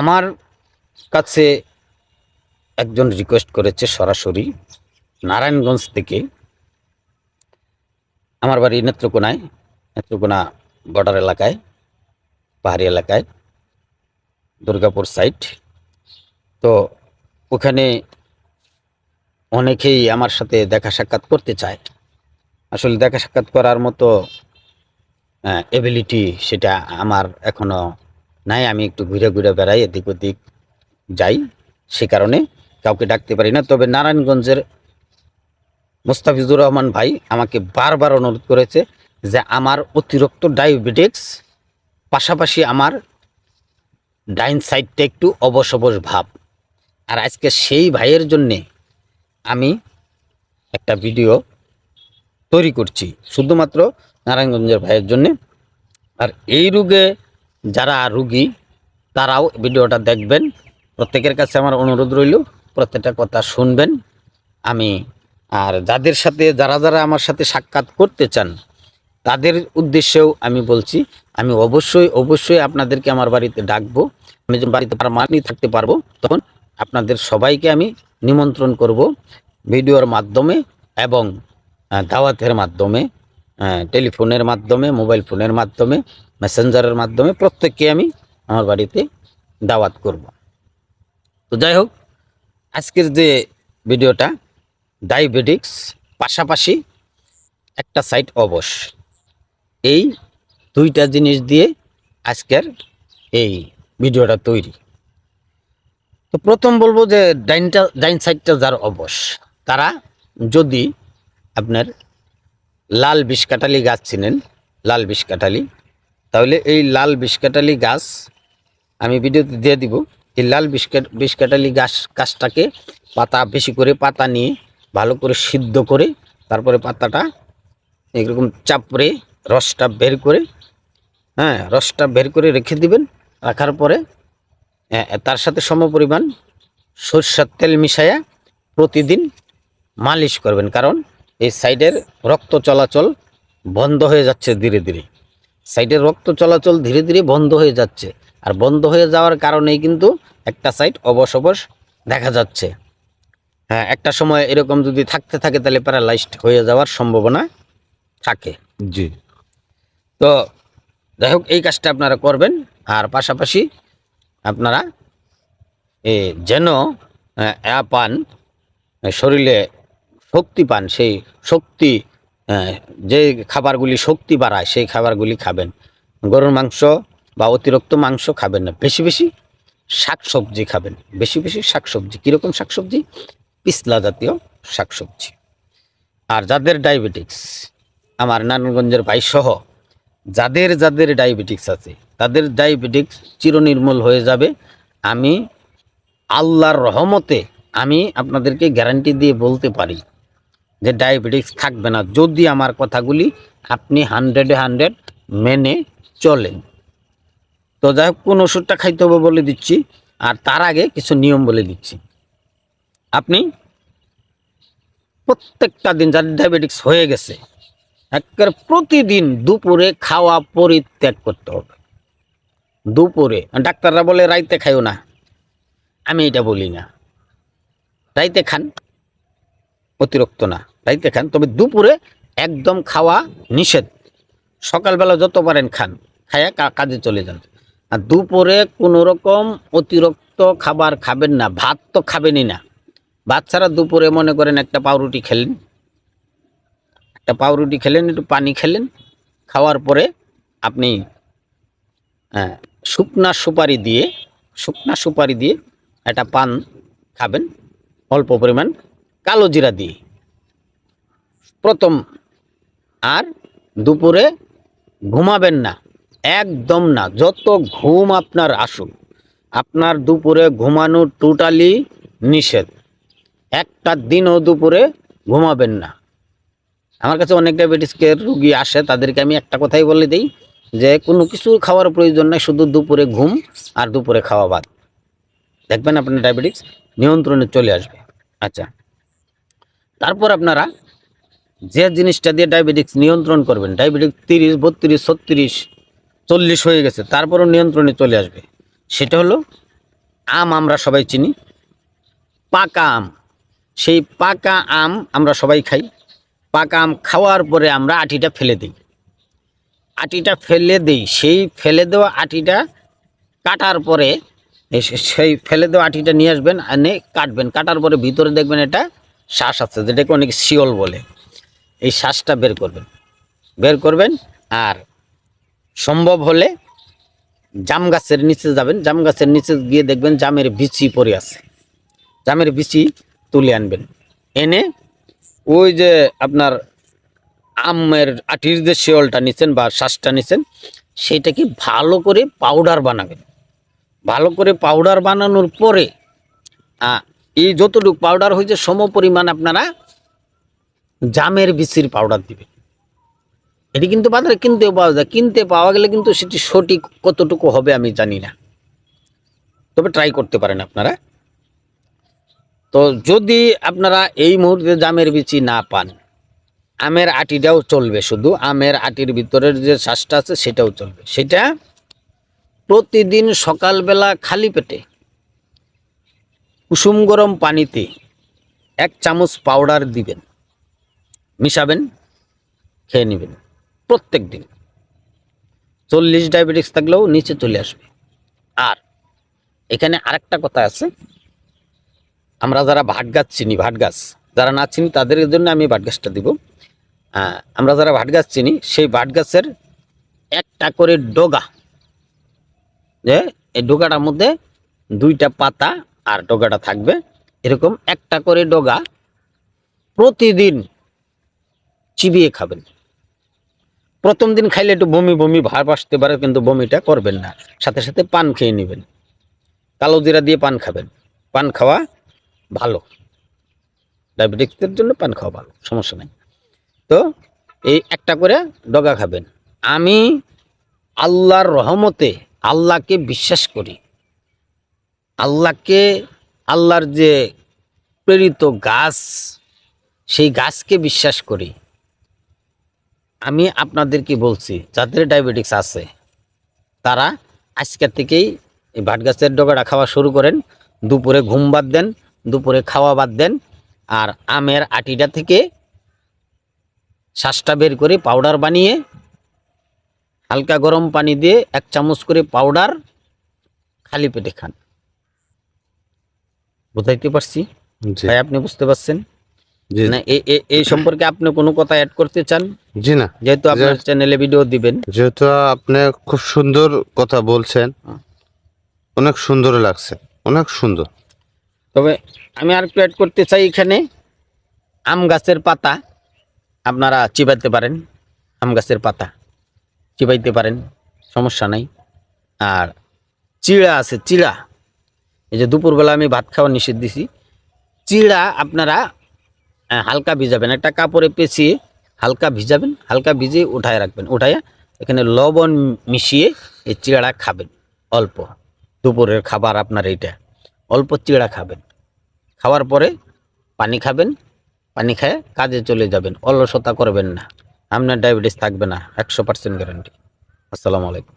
আমার কাছে একজন রিকোয়েস্ট করেছে সরাসরি নারায়ণগঞ্জ থেকে। আমার বাড়ি নেত্রকোনায়, নেত্রকোনা বর্ডার এলাকায়, পাহাড়ি এলাকায়, দুর্গাপুর সাইড তো ওখানে অনেকেই আমার সাথে দেখা সাক্ষাৎ করতে চায়। আসলে দেখা সাক্ষাৎ করার মতো এবিলিটি সেটা আমার এখনও নাই, আমি একটু ঘুরে ঘুরে বেড়াই, এদিক ওদিক যাই। সে কারণে কাউকে ডাকতে পারি না। তবে নারায়ণগঞ্জের মুস্তাফিজুর রহমান ভাই আমাকে বারবার অনুরোধ করেছে যে আমার অতিরিক্ত ডায়াবেটিক্স পাশাপাশি আমার ডাইন সাইডটা একটু অবশ ভাব। আর আজকে সেই ভাইয়ের জন্যে আমি একটা ভিডিও তৈরি করছি, শুধুমাত্র নারায়ণগঞ্জের ভাইয়ের জন্যে। আর এই রোগে যারা রুগী, তারাও ভিডিওটা দেখবেন। প্রত্যেকের কাছে আমার অনুরোধ রইল, প্রত্যেকটা কথা শুনবেন। আমি আর যাদের সাথে, যারা যারা আমার সাথে সাক্ষাৎ করতে চান, তাদের উদ্দেশ্যেও আমি বলছি, আমি অবশ্যই অবশ্যই আপনাদেরকে আমার বাড়িতে ডাকবো। আমি যখন বাড়িতে পারমানি থাকতে পারব, তখন আপনাদের সবাইকে আমি নিমন্ত্রণ করব ভিডিওর মাধ্যমে এবং দাওয়াতের মাধ্যমে টেলিফোনের মাধ্যমে, মোবাইল ফোনের মাধ্যমে মেসেঞ্জারের মাধ্যমে প্রত্যেককে আমি আমার বাড়িতে দাওয়াত করব। তো যাই হোক, আজকের যে ভিডিওটা ডায়াবেটিক্স পাশাপাশি একটা সাইড অবশ। এই দুইটা জিনিস দিয়ে আজকের এই ভিডিওটা তৈরি। তো প্রথম বলব যে ডাইনটা, ডাইন সাইডটা যার অবশ, তারা যদি আপনার লাল বিষ কাটালি গাছ চিনেন, লাল বিষকাটালি তাহলে এই লাল বিষকাটালি গাছ আমি ভিডিওতে দিয়ে দিব। এই লাল বিস্কাট বিষকাটালি গাছ, গাছটাকে পাতা বেশি করে পাতা নিয়ে ভালো করে সিদ্ধ করে তারপরে পাতাটা এরকম চাপড়ে রসটা বের করে হ্যাঁ রসটা বের করে রেখে দিবেন। রাখার পরে তার সাথে সমপরিমাণ সরষের তেল মিশায়া প্রতিদিন মালিশ করবেন। কারণ এই সাইডের রক্ত চলাচল বন্ধ হয়ে যাচ্ছে ধীরে ধীরে। সাইডের রক্ত চলাচল ধীরে ধীরে বন্ধ হয়ে যাচ্ছে। আর বন্ধ হয়ে যাওয়ার কারণেই কিন্তু একটা সাইড অবশ অবশ দেখা যাচ্ছে। হ্যাঁ একটা সময় এরকম যদি থাকতে থাকে তাহলে প্যারালাইজড হয়ে যাওয়ার সম্ভাবনা থাকে। জি। তো যাই হোক এই কাজটা আপনারা করবেন। আর পাশাপাশি আপনারা এ যেন পান শরীরে শক্তি পান সেই শক্তি যে খাবারগুলি শক্তি বাড়ায়, সেই খাবারগুলি খাবেন। গরুর মাংস বা অতিরিক্ত মাংস খাবেন না। বেশি বেশি শাকসবজি খাবেন। বেশি বেশি শাকসবজি। কীরকম শাকসবজি? পিছলা জাতীয় শাকসবজি। আর যাদের ডায়াবেটিক্স, আমার নারায়ণগঞ্জের ভাই সহ যাদের যাদের ডায়াবেটিক্স আছে, তাদের ডায়াবেটিক্স চিরনির্মূল হয়ে যাবে। আমি আল্লাহর রহমতে আমি আপনাদেরকে গ্যারান্টি দিয়ে বলতে পারি যে ডায়াবেটিক্স থাকবে না। যদি আমার কথাগুলি আপনি হান্ড্রেডে হান্ড্রেড মেনে চলেন। তো যাই হোক, কোন ওষুধটা খাইতে হবে বলে দিচ্ছি, আর তার আগে কিছু নিয়ম বলে দিচ্ছি। আপনি প্রত্যেকটা দিন যাদের ডায়াবেটিক্স হয়ে গেছে একের প্রতিদিন দুপুরে খাওয়া পরিত্যাগ করতে হবে। দুপুরে, ডাক্তাররা বলে, রাইতে খাইও না। আমি এটা বলি না। রাইতে খান। অতিরিক্ত না। তাই খান তবে দুপুরে একদম খাওয়া নিষেধ। সকালবেলা যত পারেন খান খায়া কাজে চলে যান। আর দুপুরে কোনো রকম অতিরিক্ত খাবার খাবেন না ভাত তো খাবেনই না। ছাড়া দুপুরে মনে করেন একটা পাউরুটি খেলেন। একটা পাউরুটি খেলেন একটু পানি খেলেন। খাওয়ার পরে আপনি আহ, শুকনা সুপারি দিয়ে শুকনা সুপারি দিয়ে একটা পান খাবেন অল্প পরিমাণ। কালো জিরা দিয়ে প্রথম আর দুপুরে ঘুমাবেন না, একদম না, যত ঘুম আপনার আসুক, আপনার দুপুরে ঘুমানো টোটালি নিষেধ। একটা দিনও দুপুরে ঘুমাবেন না। আমার কাছে অনেক ডায়াবেটিসকের রুগী আসে, তাদেরকে আমি একটা কথাই বলে দিই যে, কোনো কিছু খাওয়ার প্রয়োজন নাই, শুধু দুপুরে ঘুম আর দুপুরে খাওয়া বাদ দেখবেন আপনার ডায়াবেটিস নিয়ন্ত্রণে চলে আসবে। আচ্ছা। তারপর আপনারা যে জিনিসটা দিয়ে ডায়াবেটিক্স নিয়ন্ত্রণ করবেন ডায়াবেটিক্স তিরিশ, বত্রিশ, ছত্রিশ, চল্লিশ হয়ে গেছে, তারপরও নিয়ন্ত্রণে চলে আসবে। সেটা হলো আম আমরা সবাই চিনি, পাকা আম। সেই পাকা আম আমরা সবাই খাই। পাকা আম খাওয়ার পরে আমরা আটিটা ফেলে দিই। আটিটা ফেলে দিই, সেই ফেলে দেওয়া আটিটা কাটার পরে সেই ফেলে দেওয়া আটিটা নিয়ে আসবেন, এনে কাটবেন। কাটার পরে ভিতরে দেখবেন এটা শ্বাস আছে, যেটাকে অনেক শিওল বলে। এই শ্বাসটা বের করবেন। বের করবেন আর সম্ভব হলে জাম গাছের নিচে যাবেন। জাম গাছের নিচে গিয়ে দেখবেন জামের বিচি পড়ে আছে। জামের বিচি তুলে আনবেন। এনে ওই যে আপনার আমের আটির যে শেওলটা নিচ্ছেন বা শ্বাসটা নিচ্ছেন সেটাকে ভালো করে পাউডার বানাবেন। ভালো করে পাউডার বানানোর পরে এই যতটুকু পাউডার হয়েছে, সম পরিমাণ আপনারা জামের বিচির পাউডার দিবেন। এটি কিন্তু বাজারে কিনতেও পাওয়া যায়। কিনতে পাওয়া গেলে কিন্তু সেটি সঠিক কতটুকু হবে আমি জানি না। তবে ট্রাই করতে পারেন আপনারা। তো যদি আপনারা এই মুহূর্তে জামের বিচি না পান, আমের আটিটাও চলবে শুধু। আমের আটির ভিতরের যে শ্বাসটা আছে, সেটাও চলবে। সেটা প্রতিদিন সকালবেলা খালি পেটে কুসুম গরম পানিতে এক চামচ পাউডার দিবেন। মিশাবেন, খেয়ে নেবেন প্রত্যেক দিন। চল্লিশ ডায়াবেটিস থাকলেও নিচে চলে আসবে। আর এখানে আরেকটা কথা আছে, আমরা যারা ভাট গাছ চিনি ভাট গাছ, যারা না চিনি তাদের জন্য আমি ভাট গাছটা দিব। আমরা যারা ভাট গাছ চিনি, সেই ভাট গাছের একটা করে ডগা, যে এই ডোগাটার মধ্যে দুইটা পাতা আর ডগাটা থাকবে। এরকম একটা করে ডগা প্রতিদিন চিবিয়ে খাবেন। প্রথম দিন খাইলে একটু বমি বমি ভাব আসতে পারে, কিন্তু বমিটা করবেন না। সাথে সাথে পান খেয়ে নেবেন। কালো জিরা দিয়ে পান খাবেন। পান খাওয়া ভালো। ডায়াবেটিক্সের জন্য পান খাওয়া ভালো, সমস্যা নেই। তো এই একটা করে ডগা খাবেন। আমি আল্লাহর রহমতে আল্লাহকে বিশ্বাস করি। আল্লাহকে, আল্লাহর যে প্রেরিত গাছ, সেই গাছকে বিশ্বাস করি। আমি আপনাদেরকে বলছি, যাদের ডায়াবেটিক্স আছে, তারা আজকের থেকেই এই ভাট গাছের ডগাটা খাওয়া শুরু করেন। দুপুরে ঘুম বাদ দেন, দুপুরে খাওয়া বাদ দেন আর আমের আটিটা থেকে শ্বাসটা বের করে পাউডার বানিয়ে, হালকা গরম পানি দিয়ে এক চামচ করে পাউডার খালি পেটে খান। বুঝাইতে পারছি? ভাই আপনি বুঝতে পারছেন? না এ- এই সম্পর্কে আপনি কোনো কথা অ্যাড করতে চান? জি না। যেহেতু আপনার চ্যানেলে ভিডিও দিবেন। যেহেতু আপনি খুব সুন্দর কথা বলছেন অনেক সুন্দর লাগছে অনেক সুন্দর। তবে আমি আর একটু অ্যাড করতে চাই এখানে আম গাছের পাতা। আপনারা চিবাইতে পারেন আম গাছের পাতা। চিবাইতে পারেন সমস্যা নাই। আর চিড়া আছে চিড়া। এই যে দুপুরবেলা আমি ভাত খাওয়া নিষেধ দিছি। চিড়া আপনারা হালকা ভিজাবেন। একটা কাপড়ে পেঁচিয়ে হালকা ভিজাবেন, হালকা ভিজিয়ে উঠায় রাখবেন। উঠায় এখানে লবণ মিশিয়ে এই চিড়াটা খাবেন, অল্প। দুপুরের খাবার আপনার এইটা। অল্প চিড়া খাবেন। খাওয়ার পরে পানি খাবেন, পানি খেয়ে কাজে চলে যাবেন। অলসতা করবেন না। আপনার ডায়াবেটিস থাকবে না। একশো পার্সেন্ট গ্যারান্টি। আসসালামু আলাইকুম।